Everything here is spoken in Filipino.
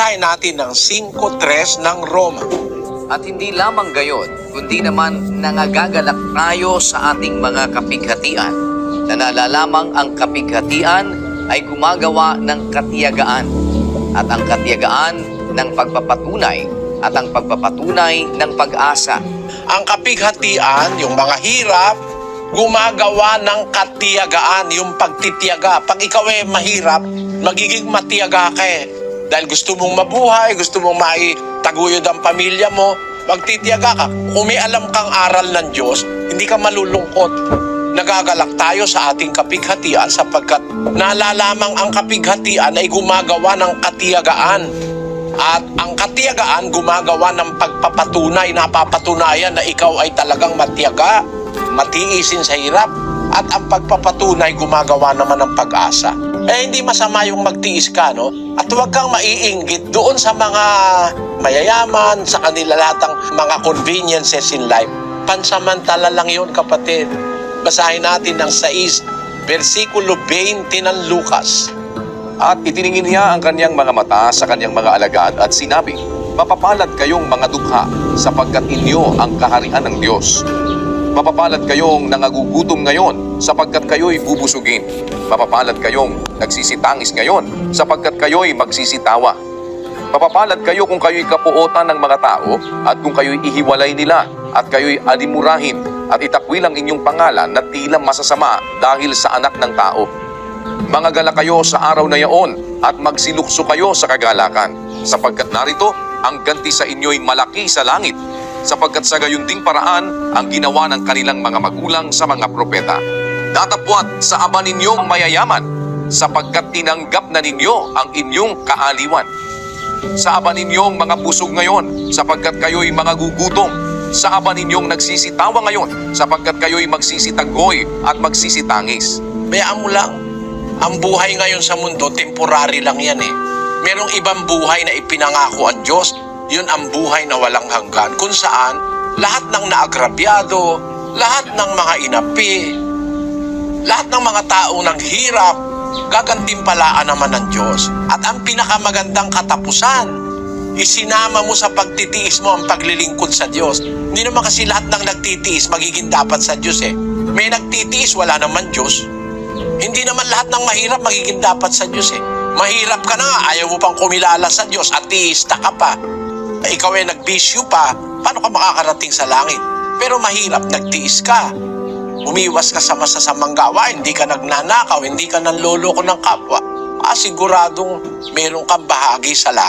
Basahin natin ng 5.3 ng Roma. At hindi lamang gayon, kundi naman nangagagalak tayo sa ating mga kapighatian. Na nalalamang ang kapighatian ay gumagawa ng katiyagaan. At ang katiyagaan ng pagpapatunay at ang pagpapatunay ng pag-asa. Ang kapighatian, yung mga hirap, gumagawa ng katiyagaan, yung pagtitiyaga. Pag ikaw ay mahirap, magiging matiyaga ka eh. Dahil gusto mong mabuhay, gusto mong maitaguyod ang pamilya mo, magtitiyaga ka. Kung may alam kang aral ng Diyos, hindi ka malulungkot. Nagagalak tayo sa ating kapighatian sapagkat nalalamang ang kapighatian ay gumagawa ng katiyagaan. At ang katiyagaan gumagawa ng pagpapatunay, napapatunayan na ikaw ay talagang matiyaga, matiisin sa hirap, at ang pagpapatunay gumagawa naman ng pag-asa. Eh hindi masama yung magtiis ka, no? At huwag kang maiinggit doon sa mga mayayaman, sa kanila lahat mga conveniences in life. Pansamantala lang yun, kapatid. Basahin natin ng 6, versikulo 20 ng Lucas. At itiningin niya ang kanyang mga mata sa kanyang mga alagad at sinabi, Mapapalad kayong mga dukha sapagkat inyo ang kaharian ng Diyos. Mapapalad kayong nangagugutom ngayon sapagkat kayo'y bubusugin. Mapapalad kayong nagsisitangis ngayon sapagkat kayo'y magsisitawa. Mapapalad kayo kung kayo'y kapuotan ng mga tao at kung kayo'y ihiwalay nila at kayo'y alimurahin at itakwil ang inyong pangalan na tila masasama dahil sa anak ng tao. Mangagala kayo sa araw na yaon at magsilukso kayo sa kagalakan, sapagkat narito ang ganti sa inyo'y malaki sa langit, sapagkat sa gayon ding paraan ang ginawa ng kanilang mga magulang sa mga propeta. Datapwat sa aba ninyong mayayaman, sapagkat tinanggap na ninyo ang inyong kaaliwan. Sa aba ninyong mga busog ngayon, sapagkat kayo'y mga gugutom. Sa aba ninyong nagsisitawa ngayon, sapagkat kayo'y magsisitagoy at magsisitangis. Bayaan mo lang. Ang buhay ngayon sa mundo, temporary lang yan eh. Merong ibang buhay na ipinangako ang Diyos, yun ang buhay na walang hanggan. Kung saan, lahat ng naagrabyado, lahat ng mga inapi, lahat ng mga taong nang hirap, gagantimpalaan naman ng Diyos. At ang pinakamagandang katapusan, isinama mo sa pagtitiis mo ang paglilingkod sa Diyos. Hindi naman kasi lahat ng nagtitiis magiging dapat sa Diyos eh. May nagtitiis, wala naman Diyos. Hindi naman lahat ng mahirap magiging dapat sa Diyos eh. Mahirap ka na ayaw mo pang kumilala sa Diyos, ateista ka pa. Ikaw ay nagbisyo pa, paano ka makakarating sa langit? Pero mahirap, nagtiis ka. Umiwas ka sa masasamang gawain, hindi ka nagnanakaw, hindi ka nanloloko ng kapwa. Ah, siguradong meron kang bahagi sa langit.